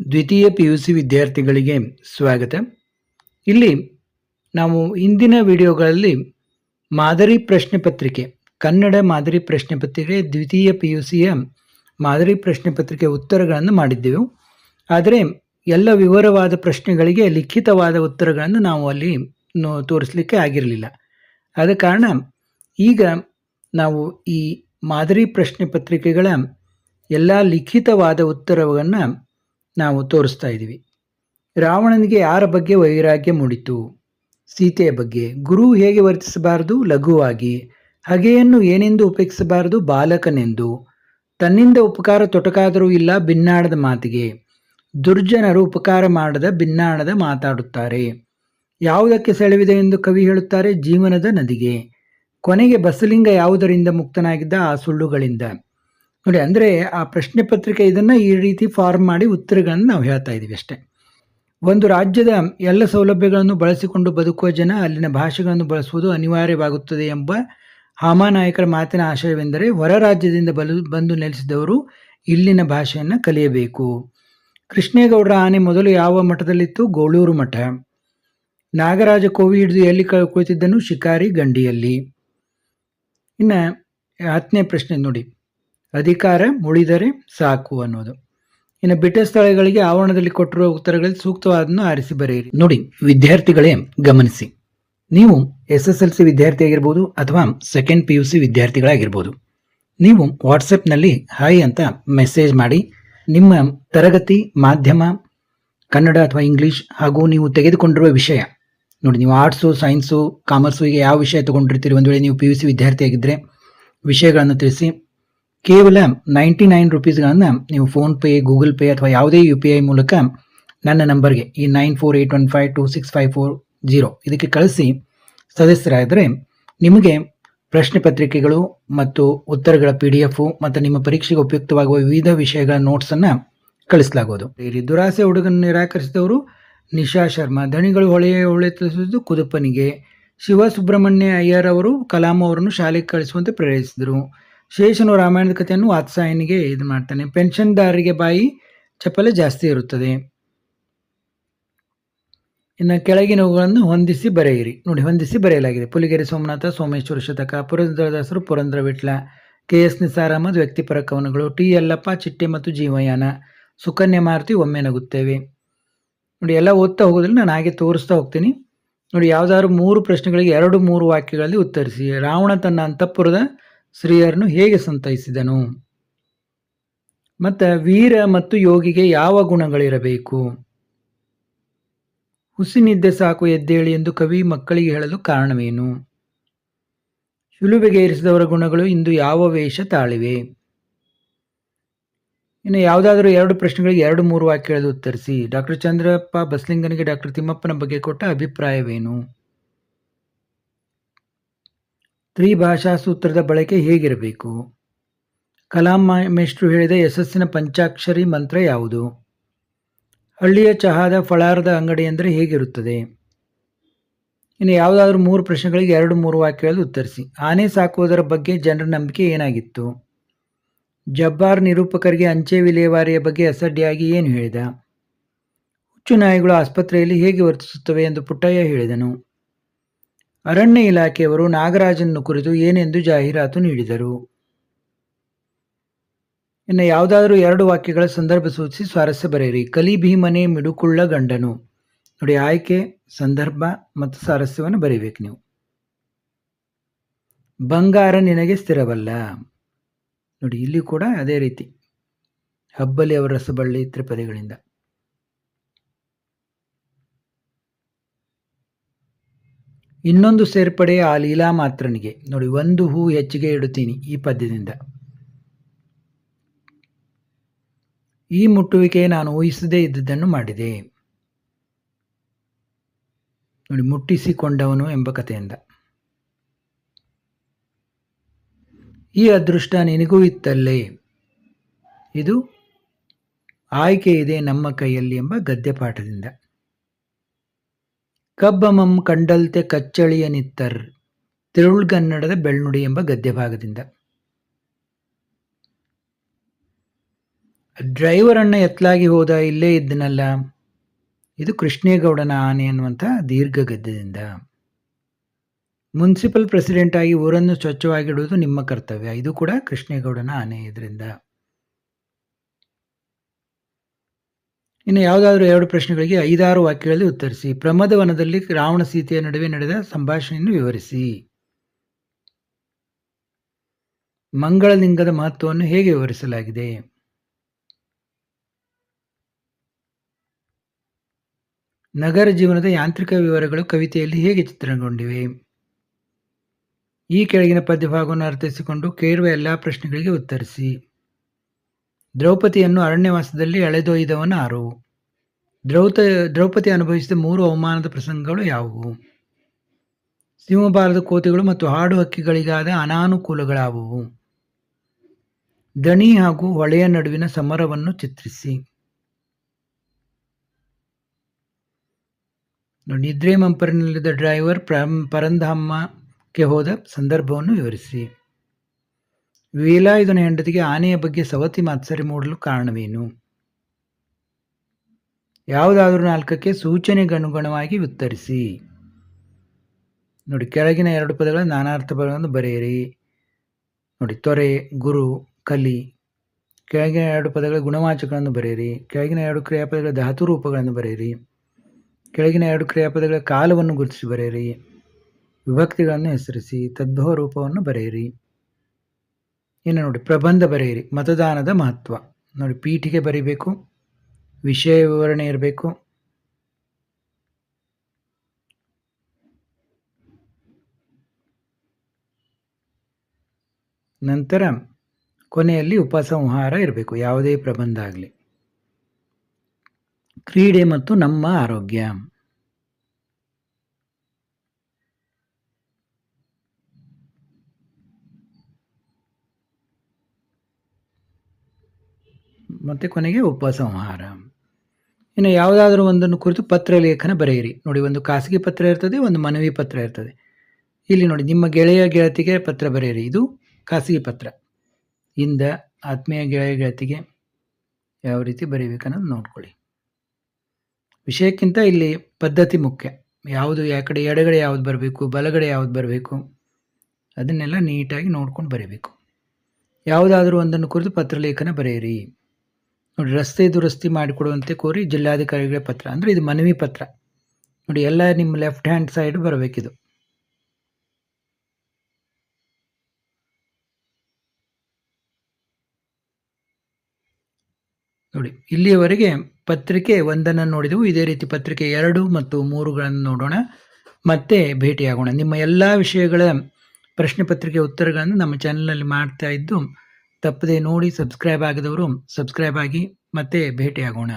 ದ್ವಿತೀಯ P U C ವಿದ್ಯಾರ್ಥಿಗಳಿಗೆ ಸ್ವಾಗತ. ಇಲ್ಲಿ ನಾವು ಇಂದಿನ ವಿಡಿಯೋಗಳಲ್ಲಿ ಮಾದರಿ ಪ್ರಶ್ನೆ ಪತ್ರಿಕೆ, ಕನ್ನಡ ಮಾದರಿ ಪ್ರಶ್ನೆ ಪತ್ರಿಕೆ, ದ್ವಿತೀಯ ಪಿ ಯು ಸಿಯ ಮಾದರಿ ಪ್ರಶ್ನೆ ಪತ್ರಿಕೆ ಉತ್ತರಗಳನ್ನು ಮಾಡಿದ್ದೆವು. ಆದರೆ ಎಲ್ಲ ವಿವರವಾದ ಪ್ರಶ್ನೆಗಳಿಗೆ ಲಿಖಿತವಾದ ಉತ್ತರಗಳನ್ನು ನಾವು ಅಲ್ಲಿ ತೋರಿಸಲಿಕ್ಕೆ ಆಗಿರಲಿಲ್ಲ. ಆದ ಕಾರಣ ಈಗ ನಾವು ಈ ಮಾದರಿ ಪ್ರಶ್ನೆ ಪತ್ರಿಕೆಗಳ ಎಲ್ಲ ಲಿಖಿತವಾದ ಉತ್ತರವನ್ನು ನಾವು ತೋರಿಸ್ತಾ ಇದ್ದೀವಿ. ರಾವಣನಿಗೆ ಯಾರ ಬಗ್ಗೆ ವೈರಾಗ್ಯ ಮೂಡಿತು ಸೀತೆಯ ಬಗ್ಗೆ. ಗುರು ಹೇಗೆ ವರ್ತಿಸಬಾರದು? ಲಘುವಾಗಿ. ಹಗೆಯನ್ನು ಏನೆಂದು ಉಪೇಕ್ಷಿಸಬಾರದು? ಬಾಲಕನೆಂದು. ತನ್ನಿಂದ ಉಪಕಾರ ತೊಟಕಾದರೂ ಇಲ್ಲ ಭಿನ್ನಾಣದ ಮಾತಿಗೆ. ದುರ್ಜನರು ಉಪಕಾರ ಮಾಡದ ಭಿನ್ನಾಣದ ಮಾತಾಡುತ್ತಾರೆ. ಯಾವುದಕ್ಕೆ ಸೆಳೆವಿದೆ ಎಂದು ಕವಿ ಹೇಳುತ್ತಾರೆ? ಜೀವನದ ನದಿಗೆ. ಕೊನೆಗೆ ಬಸಲಿಂಗ ಯಾವುದರಿಂದ ಮುಕ್ತನಾಗಿದ್ದ? ಆ ಸುಳ್ಳುಗಳಿಂದ. ನೋಡಿ, ಅಂದರೆ ಆ ಪ್ರಶ್ನೆ ಪತ್ರಿಕೆ ಇದನ್ನು ಈ ರೀತಿ ಫಾರ್ಮ್ ಮಾಡಿ ಉತ್ತರಗಳನ್ನು ನಾವು ಹೇಳ್ತಾ ಇದ್ದೀವಿ ಅಷ್ಟೇ. ಒಂದು ರಾಜ್ಯದ ಎಲ್ಲ ಸೌಲಭ್ಯಗಳನ್ನು ಬಳಸಿಕೊಂಡು ಬದುಕುವ ಜನ ಅಲ್ಲಿನ ಭಾಷೆಗಳನ್ನು ಬಳಸುವುದು ಅನಿವಾರ್ಯವಾಗುತ್ತದೆ ಎಂಬ ಹಾಮಾನಾಯಕರ ಮಾತಿನ ಆಶಯವೆಂದರೆ ಹೊರ ರಾಜ್ಯದಿಂದ ಬಲು, ಬಂದು ನೆಲೆಸಿದವರು ಇಲ್ಲಿನ ಭಾಷೆಯನ್ನು ಕಲಿಯಬೇಕು. ಕೃಷ್ಣೇಗೌಡರ ಆನೆ ಮೊದಲು ಯಾವ ಮಠದಲ್ಲಿತ್ತು? ಗೋಳೂರು ಮಠ. ನಾಗರಾಜ ಕೋವಿ ಹಿಡಿದು ಎಲ್ಲಿ ಕುಳಿತಿದ್ದನು? ಶಿಕಾರಿ ಗಂಡಿಯಲ್ಲಿ. ಇನ್ನು ಹತ್ತನೇ ಪ್ರಶ್ನೆ ನೋಡಿ. ಅಧಿಕಾರ ಮುಳಿದರೆ ಸಾಕು ಅನ್ನೋದು. ಇನ್ನು ಬಿಟ್ಟ ಸ್ಥಳಗಳಿಗೆ ಆವರಣದಲ್ಲಿ ಕೊಟ್ಟಿರುವ ಉತ್ತರಗಳಲ್ಲಿ ಸೂಕ್ತವಾದನ್ನು ಆರಿಸಿ ಬರೆಯಿರಿ. ನೋಡಿ, ವಿದ್ಯಾರ್ಥಿಗಳೇ, ಗಮನಿಸಿ. ನೀವು ಎಸ್ ಎಸ್ ಎಲ್ ಸಿ ವಿದ್ಯಾರ್ಥಿ ಆಗಿರ್ಬೋದು ಅಥವಾ ಸೆಕೆಂಡ್ ಪಿ ಯು ಸಿ ವಿದ್ಯಾರ್ಥಿಗಳಾಗಿರ್ಬೋದು. ನೀವು ವಾಟ್ಸಪ್ನಲ್ಲಿ ಹಾಯ್ ಅಂತ ಮೆಸೇಜ್ ಮಾಡಿ, ನಿಮ್ಮ ತರಗತಿ, ಮಾಧ್ಯಮ, ಕನ್ನಡ ಅಥವಾ ಇಂಗ್ಲೀಷ್ ಹಾಗೂ ನೀವು ತೆಗೆದುಕೊಂಡಿರುವ ವಿಷಯ. ನೋಡಿ, ನೀವು ಆರ್ಟ್ಸು, ಸೈನ್ಸು, ಕಾಮರ್ಸು ಹೀಗೆ ಯಾವ ವಿಷಯ ತೊಗೊಂಡಿರ್ತೀರಿ? ಒಂದು ವೇಳೆ ನೀವು ಪಿ ಯು ಸಿ ವಿದ್ಯಾರ್ಥಿ ಆಗಿದ್ದರೆ ವಿಷಯಗಳನ್ನು ತಿಳಿಸಿ ಕೇವಲ ನೈಂಟಿ ನೈನ್ ರುಪೀಸ್ಗಳನ್ನು ನೀವು ಫೋನ್ಪೇ ಗೂಗಲ್ ಪೇ ಅಥವಾ ಯಾವುದೇ ಯು ಪಿ ಐ ಮೂಲಕ ನನ್ನ ನಂಬರ್ಗೆ ಈ nine four eight one five two six five four zero ಇದಕ್ಕೆ ಕಳಿಸಿ. ಸದಸ್ಯರಾದರೆ ನಿಮಗೆ ಪ್ರಶ್ನೆ ಪತ್ರಿಕೆಗಳು ಮತ್ತು ಉತ್ತರಗಳ ಪಿ ಡಿ ಎಫು ಮತ್ತು ನಿಮ್ಮ ಪರೀಕ್ಷೆಗೆ ಉಪಯುಕ್ತವಾಗುವ ವಿವಿಧ ವಿಷಯಗಳ ನೋಟ್ಸನ್ನು ಕಳಿಸಲಾಗುವುದು. ಇಲ್ಲಿ ದುರಾಸೆ ಹುಡುಗನ ನಿರಾಕರಿಸಿದವರು ನಿಶಾ ಶರ್ಮಾ. ದಣಿಗಳು ಹೊಳೆಯ ಹೊಳೆ ತಿಳಿಸಿದ್ದು ಕುದುಪನಿಗೆ. ಶಿವ ಸುಬ್ರಹ್ಮಣ್ಯ ಅಯ್ಯರ್ ಅವರು ಕಲಾಂ ಅವರನ್ನು ಶಾಲೆಗೆ ಕಳಿಸುವಂತೆ ಪ್ರೇರೇಪಿಸಿದರು. ಶೇಷನು ರಾಮಾಯಣದ ಕಥೆಯನ್ನು ವಾತ್ಸಾಯನಿಗೆ ಇದು ಮಾಡ್ತಾನೆ. ಪೆನ್ಷನ್ದಾರರಿಗೆ ಬಾಯಿ ಚಪಲ ಜಾಸ್ತಿ ಇರುತ್ತದೆ. ಇನ್ನು ಕೆಳಗಿನವುಗಳನ್ನು ಹೊಂದಿಸಿ ಬರೆಯಿರಿ. ನೋಡಿ, ಹೊಂದಿಸಿ ಬರೆಯಲಾಗಿದೆ. ಪುಲಿಗೆರೆ ಸೋಮನಾಥ, ಸೋಮೇಶ್ವರ ಶತಕ, ಪುರಂದ್ರದಾಸರು ಪುರಂದ್ರ ವಿಟ್ಲ ಕೆ ಎಸ್ ನಿಸಾರ್ ಅಹಮದ್ ವ್ಯಕ್ತಿಪರ ಕವನಗಳು ಟಿ ಯಲ್ಲಪ್ಪ, ಚಿಟ್ಟೆ ಮತ್ತು ಜೀವಯಾನ, ಸುಕನ್ಯಾ ಮಾರುತಿ ಒಮ್ಮೆ ನಗುತ್ತೇವೆ. ನೋಡಿ, ಎಲ್ಲ ಓದ್ತಾ ಹೋಗೋದ್ರಲ್ಲಿ ನಾನು ಹಾಗೆ ತೋರಿಸ್ತಾ ಹೋಗ್ತೀನಿ. ನೋಡಿ, ಯಾವುದಾದ್ರು ಮೂರು ಪ್ರಶ್ನೆಗಳಿಗೆ ಎರಡು ಮೂರು ವಾಕ್ಯಗಳಲ್ಲಿ ಉತ್ತರಿಸಿ. ರಾವಣ ತನ್ನ ಅಂತಃಪುರದ ಸ್ತ್ರೀಯರನ್ನು ಹೇಗೆ ಸಂತೈಸಿದನು? ಮತ್ತು ವೀರ ಮತ್ತು ಯೋಗಿಗೆ ಯಾವ ಗುಣಗಳಿರಬೇಕು? ಹುಸಿನಿದ್ದೆ ಸಾಕು ಎದ್ದೇಳಿ ಎಂದು ಕವಿ ಮಕ್ಕಳಿಗೆ ಹೇಳಲು ಕಾರಣವೇನು? ಶಿಲುಬೆಗೆ ಏರಿಸಿದವರ ಗುಣಗಳು ಇಂದು ಯಾವ ವೇಷ ತಾಳಿವೆ? ಇನ್ನು ಯಾವುದಾದರೂ ಎರಡು ಪ್ರಶ್ನೆಗಳಿಗೆ ಎರಡು ಮೂರು ವಾಕ್ಯಗಳಲ್ಲಿ ಉತ್ತರಿಸಿ. ಡಾಕ್ಟರ್ ಚಂದ್ರಪ್ಪ ಬಸ್ಲಿಂಗನಿಗೆ ಡಾಕ್ಟರ್ ತಿಮ್ಮಪ್ಪನ ಬಗ್ಗೆ ಕೊಟ್ಟ ಅಭಿಪ್ರಾಯವೇನು? ತ್ರಿಭಾಷಾ ಸೂತ್ರದ ಬಳಕೆ ಹೇಗಿರಬೇಕು? ಕಲಾಂ ಮೇಷ್ಟ್ರು ಹೇಳಿದ ಯಶಸ್ಸಿನ ಪಂಚಾಕ್ಷರಿ ಮಂತ್ರ ಯಾವುದು? ಹಳ್ಳಿಯ ಚಹಾದ ಫಳಾರದ ಅಂಗಡಿ ಅಂದರೆ ಹೇಗಿರುತ್ತದೆ? ಇನ್ನು ಯಾವುದಾದ್ರೂ ಮೂರು ಪ್ರಶ್ನೆಗಳಿಗೆ ಎರಡು ಮೂರು ವಾಕ್ಯಗಳಲ್ಲಿ ಉತ್ತರಿಸಿ. ಆನೆ ಸಾಕುವುದರ ಬಗ್ಗೆ ಜನರ ನಂಬಿಕೆ ಏನಾಗಿತ್ತು? ಜಬ್ಬಾರ್ ನಿರೂಪಕರಿಗೆ ಅಂಚೆ ವಿಲೇವಾರಿಯ ಬಗ್ಗೆ ಅಸಡ್ಡಿಯಾಗಿ ಏನು ಹೇಳಿದ? ಹುಚ್ಚು ನಾಯಿಗಳು ಆಸ್ಪತ್ರೆಯಲ್ಲಿ ಹೇಗೆ ವರ್ತಿಸುತ್ತವೆ ಎಂದು ಪುಟ್ಟಯ್ಯ ಹೇಳಿದನು. ಅರಣ್ಯ ಇಲಾಖೆಯವರು ನಾಗರಾಜನ್ನು ಕುರಿತು ಏನೆಂದು ಜಾಹೀರಾತು ನೀಡಿದರು. ಇನ್ನು ಯಾವುದಾದರೂ ಎರಡು ವಾಕ್ಯಗಳ ಸಂದರ್ಭ ಸೂಚಿಸಿ ಸ್ವಾರಸ್ಯ ಬರೆಯಿರಿ. ಕಲಿ ಭೀಮನೆ ಮಿಡುಕುಳ್ಳ ಗಂಡನು. ನೋಡಿ ಆಯ್ಕೆ, ಸಂದರ್ಭ ಮತ್ತು ಸ್ವಾರಸ್ಯವನ್ನು ಬರೀಬೇಕು ನೀವು. ಬಂಗಾರ ನಿನಗೆ ಸ್ಥಿರವಲ್ಲ. ನೋಡಿ ಇಲ್ಲಿ ಕೂಡ ಅದೇ ರೀತಿ. ಹಬ್ಬಲಿ ಅವರ ರಸಬಳ್ಳಿ ತ್ರಿಪದಿಗಳಿಂದ. ಇನ್ನೊಂದು ಸೇರ್ಪಡೆ ಆ ಲೀಲಾ ಮಾತ್ರನಿಗೆ ನೋಡಿ, ಒಂದು ಹೂ ಹೆಚ್ಚಿಗೆ ಇಡುತ್ತೀನಿ ಈ ಪದ್ಯದಿಂದ. ಈ ಮುಟ್ಟುವಿಕೆ ನಾನು ಊಹಿಸದೇ ಇದ್ದುದನ್ನು ಮಾಡಿದೆ. ನೋಡಿ, ಮುಟ್ಟಿಸಿಕೊಂಡವನು ಎಂಬ ಕಥೆಯಿಂದ. ಈ ಅದೃಷ್ಟ ನಿನಗೂ ಇತ್ತಲ್ಲೇ. ಇದು ಆಯ್ಕೆ ಇದೆ ನಮ್ಮ ಕೈಯಲ್ಲಿ ಎಂಬ ಗದ್ಯ ಪಾಠದಿಂದ ಕಬ್ಬಮಂ ಕಂಡಲ್ತೆ ಕಚ್ಚಳಿಯ ನಿತ್ತರ್, ತಿರುಳ್ಗನ್ನಡದ ಬೆಳ್ನುಡಿ ಎಂಬ ಗದ್ಯಭಾಗದಿಂದ. ಡ್ರೈವರ್ ಅಣ್ಣ ಎತ್ತಲಾಗಿ ಹೋದ ಇಲ್ಲೇ ಇದ್ದನಲ್ಲ, ಇದು ಕೃಷ್ಣೇಗೌಡನ ಆನೆ ಅನ್ನುವಂಥ ದೀರ್ಘ ಗದ್ಯದಿಂದ. ಮುನ್ಸಿಪಲ್ ಪ್ರೆಸಿಡೆಂಟ್ ಆಗಿ ಊರನ್ನು ಸ್ವಚ್ಛವಾಗಿಡುವುದು ನಿಮ್ಮ ಕರ್ತವ್ಯ, ಇದು ಕೂಡ ಕೃಷ್ಣೇಗೌಡನ ಆನೆ ಇದರಿಂದ. ಇನ್ನು ಯಾವುದಾದ್ರೂ ಎರಡು ಪ್ರಶ್ನೆಗಳಿಗೆ ಐದಾರು ವಾಕ್ಯಗಳಲ್ಲಿ ಉತ್ತರಿಸಿ. ಪ್ರಮದವನದಲ್ಲಿ ರಾವಣ ಸೀತೆಯ ನಡುವೆ ನಡೆದ ಸಂಭಾಷಣೆಯನ್ನು ವಿವರಿಸಿ. ಮಂಗಳಲಿಂಗದ ಮಹತ್ವವನ್ನು ಹೇಗೆ ವಿವರಿಸಲಾಗಿದೆ? ನಗರ ಜೀವನದ ಯಾಂತ್ರಿಕ ವಿವರಗಳು ಕವಿತೆಯಲ್ಲಿ ಹೇಗೆ ಚಿತ್ರಣಗೊಂಡಿವೆ? ಈ ಕೆಳಗಿನ ಪದ್ಯಭಾಗವನ್ನು ಅರ್ಥೈಸಿಕೊಂಡು ಕೇಳುವ ಎಲ್ಲ ಪ್ರಶ್ನೆಗಳಿಗೆ ಉತ್ತರಿಸಿ. ದ್ರೌಪದಿಯನ್ನು ಅರಣ್ಯವಾಸದಲ್ಲಿ ಎಳೆದೊಯ್ದವನ ಆರು ದ್ರೌತ, ದ್ರೌಪದಿ ಅನುಭವಿಸಿದ ಮೂರು ಅವಮಾನದ ಪ್ರಸಂಗಗಳು ಯಾವುವು? ಸಿಂಹಬಾರದ ಕೋತಿಗಳು ಮತ್ತು ಹಾಡು ಹಕ್ಕಿಗಳಿಗಾದ ಅನಾನುಕೂಲಗಳಾವುವು? ದಣಿ ಹಾಗೂ ಹೊಳೆಯ ನಡುವಿನ ಸಮರವನ್ನು ಚಿತ್ರಿಸಿ. ನಿದ್ರೆ ಮಂಪರಿನಲ್ಲಿದ್ದ ಡ್ರೈವರ್ ಪರಂಧಾಮಕ್ಕೆ ಹೋದ ಸಂದರ್ಭವನ್ನು ವಿವರಿಸಿ. ವೇಲಾಯುಧನ ಹೆಂಡತಿಗೆ ಆನೆಯ ಬಗ್ಗೆ ಸವತಿ ಮಾತ್ಸರಿ ಮೂಡಲು ಕಾರಣವೇನು? ಯಾವುದಾದರೂ ನಾಲ್ಕಕ್ಕೆ ಸೂಚನೆಗನುಗುಣವಾಗಿ ಉತ್ತರಿಸಿ. ನೋಡಿ, ಕೆಳಗಿನ ಎರಡು ಪದಗಳ ನಾನಾರ್ಥ ಪದಗಳನ್ನು ಬರೆಯಿರಿ. ನೋಡಿ, ತೊರೆ, ಗುರು, ಕಲಿ. ಕೆಳಗಿನ ಎರಡು ಪದಗಳ ಗುಣವಾಚಕಗಳನ್ನು ಬರೆಯಿರಿ. ಕೆಳಗಿನ ಎರಡು ಕ್ರಿಯಾಪದಗಳ ಧಾತು ರೂಪಗಳನ್ನು ಬರೆಯಿರಿ. ಕೆಳಗಿನ ಎರಡು ಕ್ರಿಯಾಪದಗಳ ಕಾಲವನ್ನು ಗುರುತಿಸಿ ಬರೆಯಿರಿ. ವಿಭಕ್ತಿಗಳನ್ನು ಹೆಸರಿಸಿ, ತದ್ಭವ ರೂಪವನ್ನು ಬರೆಯಿರಿ. ಇನ್ನು ನೋಡಿ, ಪ್ರಬಂಧ ಬರೆಯಿರಿ. ಮತದಾನದ ಮಹತ್ವ. ನೋಡಿ, ಪೀಠಿಗೆ ಬರೀಬೇಕು, ವಿಷಯ ವಿವರಣೆ ಇರಬೇಕು. ನಂತರ ಕೊನೆಯಲ್ಲಿ ಉಪಸಂಹಾರ ಇರಬೇಕು, ಯಾವುದೇ ಪ್ರಬಂಧ ಆಗಲಿ. ಕ್ರೀಡೆ ಮತ್ತು ನಮ್ಮ ಆರೋಗ್ಯ. ಮತ್ತು ಕೊನೆಗೆ ಉಪಸಂಹಾರ. ಇನ್ನು ಯಾವುದಾದ್ರೂ ಒಂದನ್ನು ಕುರಿತು ಪತ್ರ ಲೇಖನ ಬರೆಯಿರಿ. ನೋಡಿ, ಒಂದು ಖಾಸಗಿ ಪತ್ರ ಇರ್ತದೆ, ಒಂದು ಮನವಿ ಪತ್ರ ಇರ್ತದೆ. ಇಲ್ಲಿ ನೋಡಿ, ನಿಮ್ಮ ಗೆಳೆಯ ಗೆಳತಿಗೆ ಪತ್ರ ಬರೆಯಿರಿ. ಇದು ಖಾಸಗಿ ಪತ್ರ. ಇಂದ ಆತ್ಮೀಯ ಗೆಳೆಯ ಗೆಳತಿಗೆ ಯಾವ ರೀತಿ ಬರೀಬೇಕನ್ನೋದು ನೋಡ್ಕೊಳ್ಳಿ. ವಿಷಯಕ್ಕಿಂತ ಇಲ್ಲಿ ಪದ್ಧತಿ ಮುಖ್ಯ. ಯಾವುದು ಯಾಕಡೆ ಎಡಗಡೆ ಯಾವ್ದು ಬರಬೇಕು, ಬಲಗಡೆ ಯಾವ್ದು ಬರಬೇಕು, ಅದನ್ನೆಲ್ಲ ನೀಟಾಗಿ ನೋಡ್ಕೊಂಡು ಬರೀಬೇಕು. ಯಾವುದಾದ್ರೂ ಒಂದನ್ನು ಕುರಿತು ಪತ್ರಲೇಖನ ಬರೆಯಿರಿ. ನೋಡಿ, ರಸ್ತೆ ದುರಸ್ತಿ ಮಾಡಿಕೊಡುವಂತೆ ಕೋರಿ ಜಿಲ್ಲಾಧಿಕಾರಿಗಳ ಪತ್ರ. ಅಂದರೆ ಇದು ಮನವಿ ಪತ್ರ. ನೋಡಿ, ಎಲ್ಲ ನಿಮ್ಮ ಲೆಫ್ಟ್ ಹ್ಯಾಂಡ್ ಸೈಡ್ ಬರಬೇಕಿದು. ನೋಡಿ, ಇಲ್ಲಿಯವರೆಗೆ ಪತ್ರಿಕೆ ಒಂದನ್ನು ನೋಡಿದೆವು. ಇದೇ ರೀತಿ ಪತ್ರಿಕೆ ಎರಡು ಮತ್ತು ಮೂರುಗಳನ್ನು ನೋಡೋಣ. ಮತ್ತೆ ಭೇಟಿಯಾಗೋಣ. ನಿಮ್ಮ ಎಲ್ಲ ವಿಷಯಗಳ ಪ್ರಶ್ನೆ ಪತ್ರಿಕೆ ಉತ್ತರಗಳನ್ನು ನಮ್ಮ ಚಾನಲ್ನಲ್ಲಿ ಮಾಡ್ತಾ ಇದ್ದು ತಪ್ಪದೆ ನೋಡಿ ಸಬ್ಸ್ಕ್ರೈಬ್ ಆಗದವರು ಸಬ್ಸ್ಕ್ರೈಬ್ ಆಗಿ ಮತ್ತೆ ಭೇಟಿಯಾಗೋಣ.